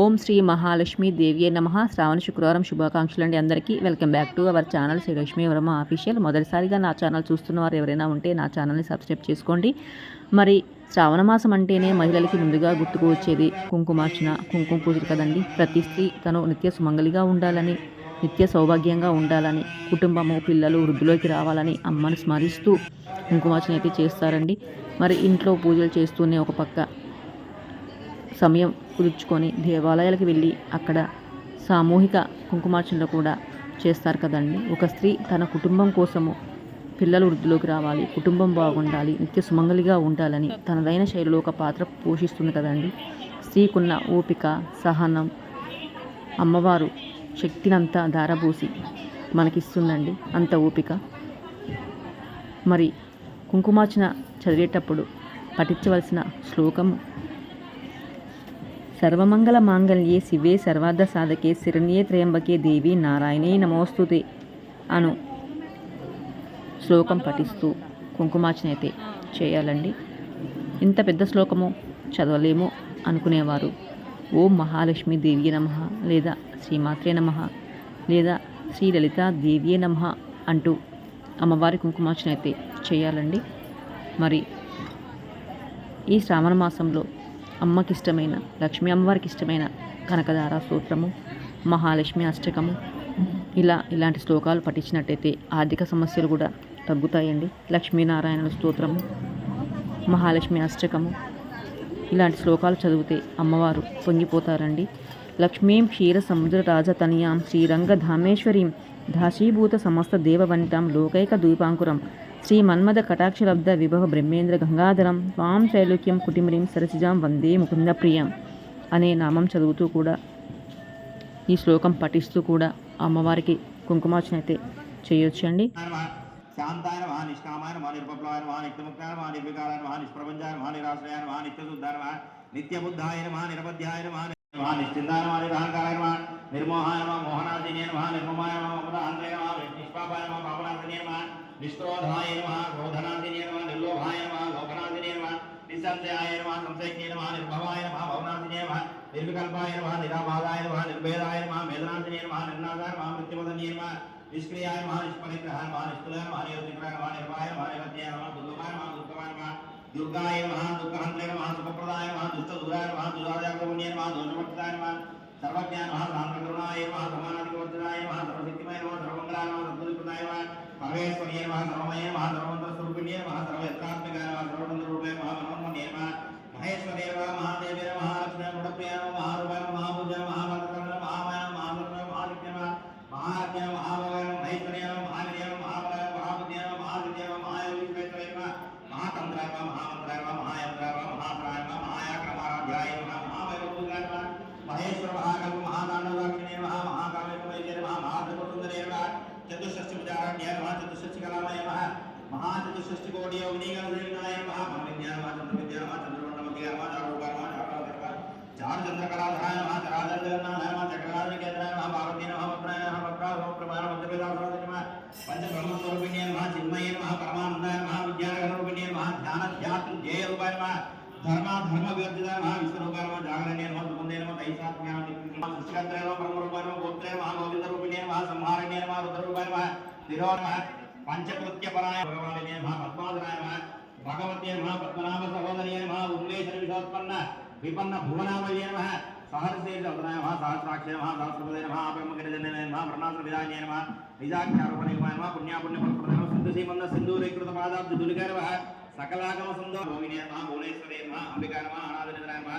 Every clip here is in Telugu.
ఓం శ్రీ మహాలక్ష్మి దేవియే నమ. శ్రావణ శుక్రవారం శుభాకాంక్షలు అండి అందరికీ. Welcome back to our channel Shri Lakshmi Varma official. మొదటిసారిగా నా ఛానల్ చూస్తున్న వారు ఎవరైనా ఉంటే నా ఛానల్ని సబ్స్క్రైబ్ చేసుకోండి. మరి శ్రావణ మాసం అంటేనే మహిళలకి ముందుగా గుర్తుకు వచ్చేది కుంకుమార్చన కుంకుమ పూజలు కదండి. ప్రతి స్త్రీ తను నిత్య సుమంగలిగా ఉండాలని నిత్య సౌభాగ్యంగా ఉండాలని కుటుంబము పిల్లలు వృద్ధిలోకి రావాలని అమ్మని స్మరిస్తూ కుంకుమార్చన అయితే చేస్తారండి. మరి ఇంట్లో పూజలు చేస్తూనే ఒక పక్క సమయం కుదుర్చుకొని దేవాలయాలకు వెళ్ళి అక్కడ సామూహిక కుంకుమార్చనలు కూడా చేస్తారు కదండి. ఒక స్త్రీ తన కుటుంబం కోసము పిల్లలు వృద్ధిలోకి రావాలి కుటుంబం బాగుండాలి నిత్య సుమంగలిగా ఉండాలని తనదైన శైలిలో ఒక పాత్ర పోషిస్తుంది కదండి. స్త్రీకున్న ఓపిక సహనం అమ్మవారు శక్తినంతా ధారబూసి మనకిస్తుందండి అంత ఓపిక. మరి కుంకుమార్చన చదివేటప్పుడు పఠించవలసిన శ్లోకము సర్వమంగళ మాంగళ్యే శివే సర్వార్థ సాధకే శరణ్యే త్రయంబకే దేవి నారాయణే నమోస్తుతే అను శ్లోకం పఠిస్తూ కుంకుమార్చన అయితే చేయాలండి. ఇంత పెద్ద శ్లోకము చదవలేము అనుకునేవారు. ఓం మహాలక్ష్మి దేవి నమ లేదా శ్రీమాత్రే నమ లేదా శ్రీ లలిత దేవియే నమ అంటూ అమ్మవారి కుంకుమార్చన అయితే చేయాలండి. మరి ఈ శ్రావణ మాసంలో అమ్మకి ఇష్టమైన లక్ష్మీ అమ్మవారికి ఇష్టమైన కనకదార స్తోత్రము మహాలక్ష్మి అష్టకము. ఇలా ఇలాంటి శ్లోకాలు పఠించినట్టయితే ఆర్థిక సమస్యలు కూడా తగ్గుతాయండి. లక్ష్మీనారాయణ స్తోత్రము మహాలక్ష్మి అష్టకము. ఇలాంటి శ్లోకాలు చదివితే అమ్మవారు పొంగిపోతారండి. లక్ష్మీం క్షీర సముద్ర రాజతనియాం శ్రీరంగ ధామేశ్వరీం దాశీభూత సమస్త దేవవనితాం లోకైక ద్వీపాంకురం. శ్రీ మన్మద కటాక్షలబ్ధ విభవ బ్రహ్మేంద్ర గంగాధరం స్వాం త్రైలోక్యం కుటిమరిం సరసిజాం వందే ముకుంద ప్రియం అనే నామం చదువుతూ కూడా ఈ శ్లోకం పఠిస్తూ కూడా అమ్మవారికి కుంకుమార్చన అయితే చేయొచ్చు అండి. శాంతాయన మహా నిష్కామాయన మహా నిర్పప్లవాయన మహా నిత్యముక్తాయన మహా నిర్వికారాయన మహా నిష్ప్రపంచాయన మహా నమ మహా నిత్యశుద్ధాయన మహా నమ మహా నమ నమ మహా నమ మహా నమ నిర్మోహాయ నమ మోహనాదినే నమ నిర్మమాయ నమ మమదాంతయ నమ నిష్పాపాయ నమ పాపనాశనే నమ నిష్క్రోధాయ నమ క్రోధనాదినే నమ నిర్లోభాయ నమ లోకనాదినే నమ నిస్సంశయాయ నమ సంశయజ్ఞే నమ నిర్భవాయ నమ భవనాదినే నమ నిర్వికల్పాయ నమ నిరాబాధాయ నమ నిర్భేదాయ నమ మేధనాదినే నమ నిర్నాదాయ నమ మృత్యుమదనే నమ నిష్క్రియాయ నమ నిష్పరిగ్రహాయ నమ నిష్ఠులాయ నమ నిరుద్ధిక్రాయ నమ నిర్భాయ నమ నిరత్యాయ నమ దుర్గమాయ నమ దుర్గమాయ నమ దుర్గాయ నమ దుఃఖహంత్రే నమ సుఖప్రదాయ నమ దుష్టదురాయ నమ దురాజాగ్రమణ్య నమ దోషవర్తాయ నమ సర్వజ్ఞాన నమ సాంద్రకరుణాయ నమ సమానాధికవర్ధనాయ నమ సర్వశక్తిమయ నమ సర్వమంగళాయ నమ సద్గురుప్రదాయ నమ పరమేశ్వర్య నమ సర్వమయ నమ సర్వమంత్రస్వరూపిణ్య నమ సర్వయత్రాత్మికాయ నమ సర్వతంత్రరూపాయ నమ మనోన్మన్య నమ మహేశ్వర్య నమ మహాదేవ్య నమ మహాలక్ష్మి నమ గుణప్రియ నమ మహారూపాయ నమ మహాపూజ నమ మహాభద్ర నమ మహామాయ నమ మహాదుర్గ మహాదిత్య నమ మహాజ్ఞ మహాభగవ మహేశ్వర్య నమ మహావిజయ నమ మహాబల మహాబుద్ధ్య మహాచతుషష్ఠి కోటి యోగినీగణాయ నమ మహావిద్యా నమ చంద్రవిద్యా నమ చంద్రమండమతి నమ చారుప నమ చారుప చారుచంద్రకళాధరాయ నమ చరాచర జగన్నాథాయ నమ చక్రరాజ కేంద్రాయ నమ పార్వతీ నమ భద్రాయ నమ భద్రాయ నమ ప్రమాణ మధ్యపేదాసరాజ నమ పంచబ్రహ్మస్వరూపిణ్య నమ చిన్మయ నమ పరమానందాయ నమ విద్యానగరూపిణ్య నమ ధ్యాన ధ్యాతృ జయ రూపాయ నమ ధర్మ ధర్మ వివర్జితాయ నమ విశ్వరూపాయ నమ జాగరణ్య నమ సుకుందే నమ తైసాత్మ్యాన నమ సృష్టికర్త్రే నమ బ్రహ్మరూపాయ నమ గోత్రే నమ గోవింద రూపిణ్య నమ సంహారణ్య నమ రుద్రరూపాయ నమ స్థిరో నమ పంచకృత్యపరాయ భగవానే నమ పద్మాధరాయ నమ భగవత్యే నమ పద్మనాభ సహోదర్యే నమ ఉన్మేష విషోత్పన్న విపన్న భువనామయ్యే నమ సహర్షే సౌదరాయ నమ సహస్రాక్షే మహా సహస్రపదే నమ బ్రహ్మగిరిజనే నమ ప్రణాస విధాన్యే నమ నిజాఖ్యారోపణే నమ పుణ్యాపుణ్య ఫలప్రదే సింధు సీమన్న సింధూరీకృత పాదాబ్ది దులికర సకలాగమ సందో భూమినే నమ భువనేశ్వరే నమ అంబికా నమ అనాథనిధరాయ నమ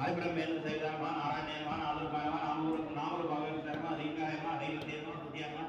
హరిబ్రహ్మేంద్ర సైత నమ నారాయణ నమ నాదుర్పాయ నమ నామూరు నామూరు భావేశ్వర నమ లింగాయ నమ దైవతే నమ స్తుత్యాయ నమ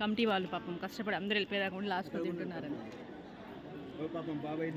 కమిటీ వాళ్ళు పాపం కష్టపడి అందరూ వెళ్ళిపోయేదాకా ఉండి లాస్ట్లో తింటున్నారని పాపం బాబాయ్